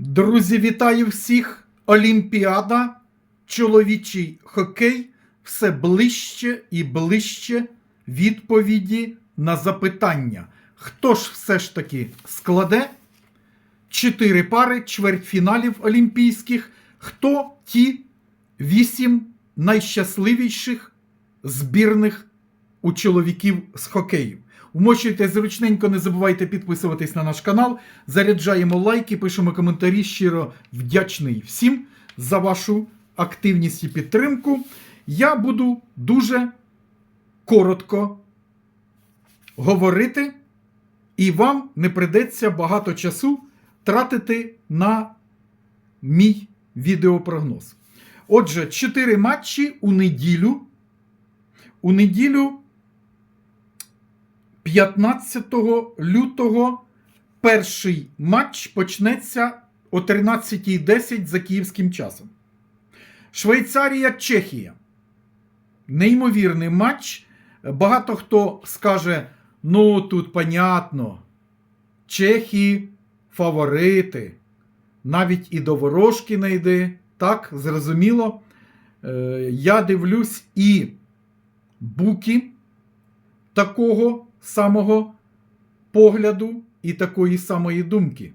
Друзі, вітаю всіх! Олімпіада, чоловічий хокей все ближче і ближче відповіді на запитання. Хто ж все ж таки складе чотири пари чвертьфіналів олімпійських? Хто ті вісім найщасливіших збірних у чоловіків з хокею? Вмочуйте зручненько, не забувайте підписуватись на наш канал. Заряджаємо лайки, пишемо коментарі. Щиро вдячний всім за вашу активність і підтримку. Я буду дуже коротко говорити, і вам не придеться багато часу тратити на мій відеопрогноз. Отже, 4 матчі у неділю. У неділю 15 лютого перший матч почнеться о 13.10 за київським часом. Швейцарія, Чехія. Неймовірний матч. Багато хто скаже: ну тут понятно, Чехії фаворити. Навіть і до ворожки не йде. Так, зрозуміло. Е, Я дивлюсь і буки такого самого погляду і такої самої думки.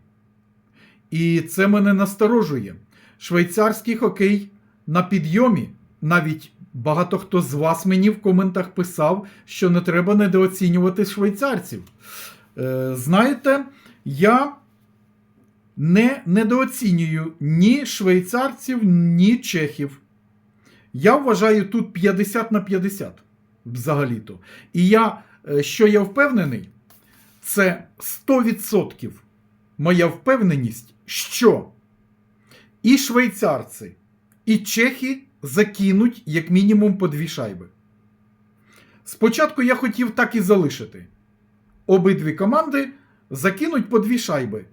І це мене насторожує. Швейцарський хокей на підйомі. Навіть багато хто з вас мені в коментах писав, що не треба недооцінювати швейцарців. Е, знаєте, я не недооцінюю ні швейцарців, ні чехів. Я вважаю тут 50 на 50 взагалі-то. І я, що я впевнений, це 100% моя впевненість, що і швейцарці, і чехи закинуть як мінімум по дві шайби. Спочатку я хотів так і залишити. Обидві команди закинуть по дві шайби.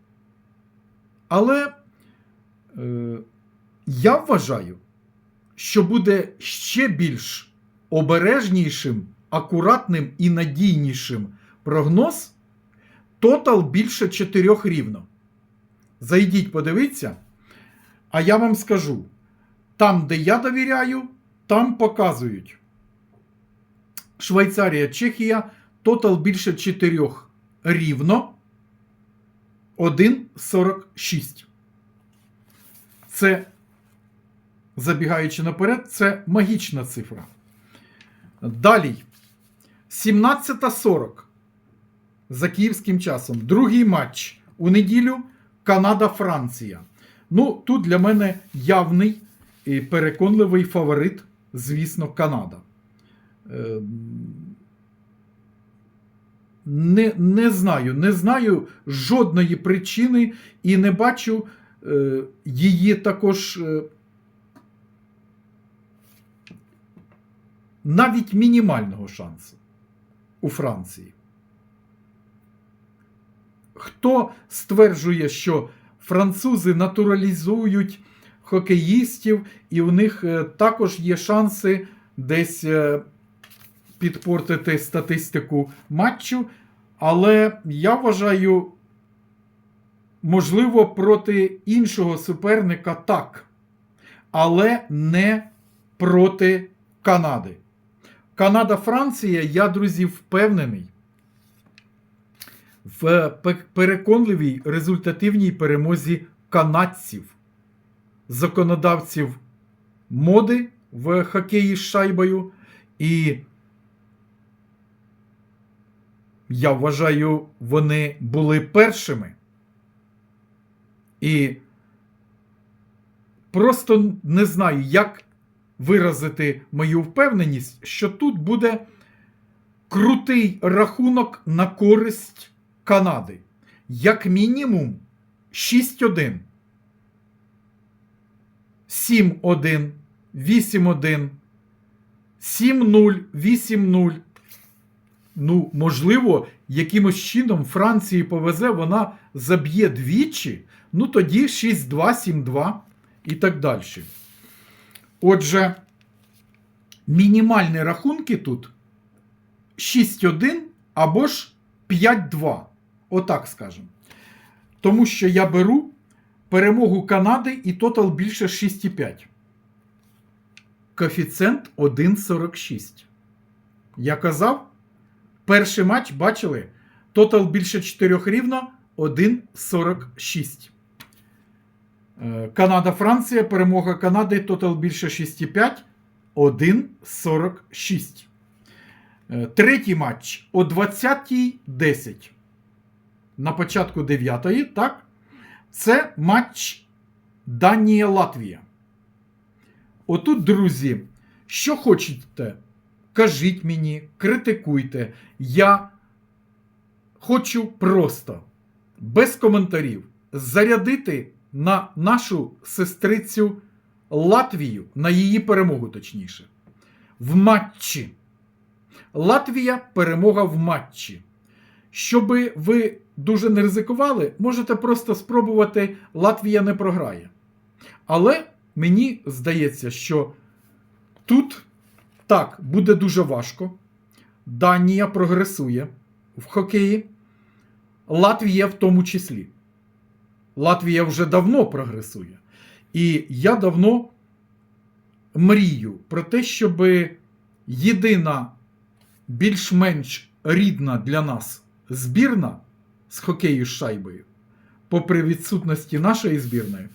Але е, я вважаю, що буде ще більш обережнішим, акуратним і надійнішим прогноз тотал більше 4 рівно. Зайдіть, подивіться. А я вам скажу: там, де я довіряю, там показують. Швейцарія, Чехія, тотал більше 4 рівно. 1,46. Це, забігаючи наперед, це магічна цифра. Далі. 17.40 за київським часом. Другий матч у неділю Канада-Франція. Ну, тут для мене явний і переконливий фаворит, звісно, Канада. Е, Не, не знаю, не знаю жодної причини і не бачу е, її також. Е, навіть мінімального шансу у Франції. Хто стверджує, що французи натуралізують хокеїстів, і у них е, також є шанси десь е, підпортити статистику матчу, але я вважаю, можливо, проти іншого суперника так, але не проти Канади. Канада-Франція, я, друзі, впевнений в переконливій результативній перемозі канадців, законодавців моди в хокеї з шайбою. І я вважаю, вони були першими. І просто не знаю, як виразити мою впевненість, що тут буде крутий рахунок на користь Канади. Як мінімум 6-1, 7-1, 8-1, 7-0, 8-0. Ну, можливо, якимось чином Франції повезе, вона заб'є двічі, ну тоді 6-2, 7-2 і так далі. Отже, мінімальні рахунки тут 6-1 або ж 5-2. Отак скажемо. Тому що я беру перемогу Канади і тотал більше 6,5. Коефіцієнт 1,46. Я казав, перший матч бачили. Тотал більше 4 рівно 1,46. Е, Канада-Франція, перемога Канади, тотал більше 6,5, 1,46. Е, Третій матч о 20.10. На початку 9-ї, так? Це матч Данія-Латвія. Отут, друзі, що хочете, кажіть мені, критикуйте. Я хочу просто, без коментарів, зарядити на нашу сестрицю Латвію, на її перемогу, точніше, в матчі. Латвія перемога в матчі. Щоби ви дуже не ризикували, можете просто спробувати Латвія не програє. Але мені здається, що тут так буде дуже важко. Данія прогресує в хокеї. Латвія в тому числі. Латвія вже давно прогресує. І я давно мрію про те, щоб єдина більш-менш рідна для нас збірна з хокею з шайбою, попри відсутності нашої збірної,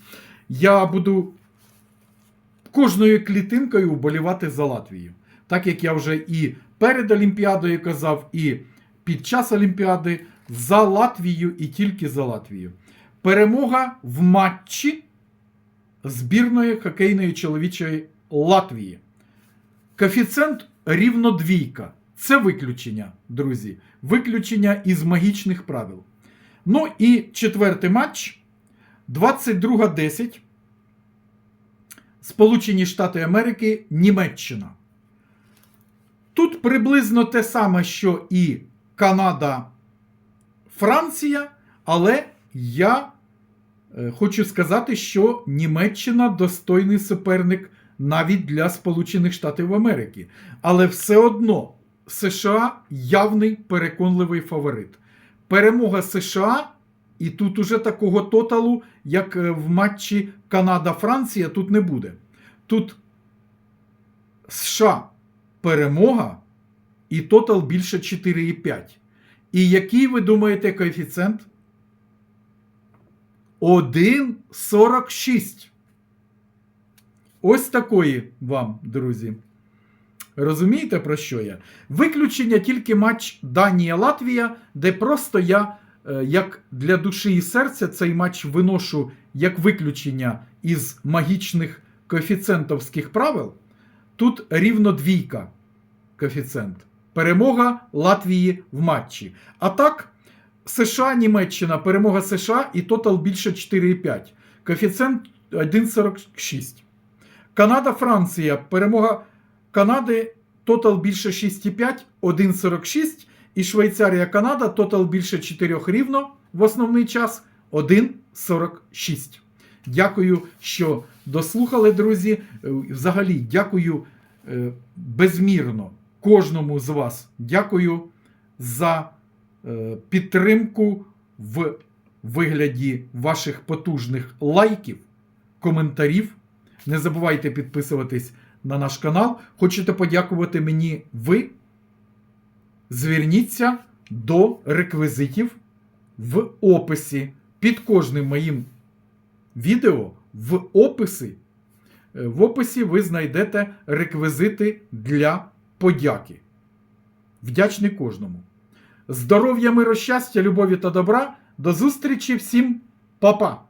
я буду кожною клітинкою вболівати за Латвію. Так як я вже і перед Олімпіадою казав, і під час Олімпіади за Латвію і тільки за Латвію. Перемога в матчі збірної хокейної чоловічої Латвії. Коефіцієнт рівно двійка. Це виключення, друзі. Виключення із магічних правил. Ну і четвертий матч. 22.10. Сполучені Штати Америки, Німеччина. Тут приблизно те саме, що і Канада, Франція, але я хочу сказати, що Німеччина достойний суперник навіть для Сполучених Штатів Америки. Але все одно США явний переконливий фаворит. Перемога США, і тут уже такого тоталу, як е, в матчі Канада-Франція, тут не буде. Тут США перемога і тотал більше 4,5. І який ви думаєте коефіцієнт? 1,46. Ось такої вам, друзі. Розумієте, про що я? Виключення тільки матч Данія-Латвія, де просто я, е, як для душі і серця, цей матч виношу як виключення із магічних коефіцієнтовських правил. Тут рівно двійка коефіцієнт. Перемога Латвії в матчі. А так, США, Німеччина, перемога США і тотал більше 4,5. Коефіцієнт 1,46. Канада, Франція, перемога Канади, тотал більше 6,5, 1,46. І Швейцарія, Канада, тотал більше 4 рівно в основний час 1,46. Дякую, що дослухали, друзі. Е, Взагалі, дякую е, безмірно кожному з вас. Дякую за підтримку в вигляді ваших потужних лайків, коментарів. Не забувайте підписуватись на наш канал. Хочете подякувати мені ви? Зверніться до реквізитів в описі під кожним моїм відео в описі. е, В описі ви знайдете реквізити для подяки. Вдячний кожному. Здоров'я, миру, щастя, любові та добра. До зустрічі всім, Па-па!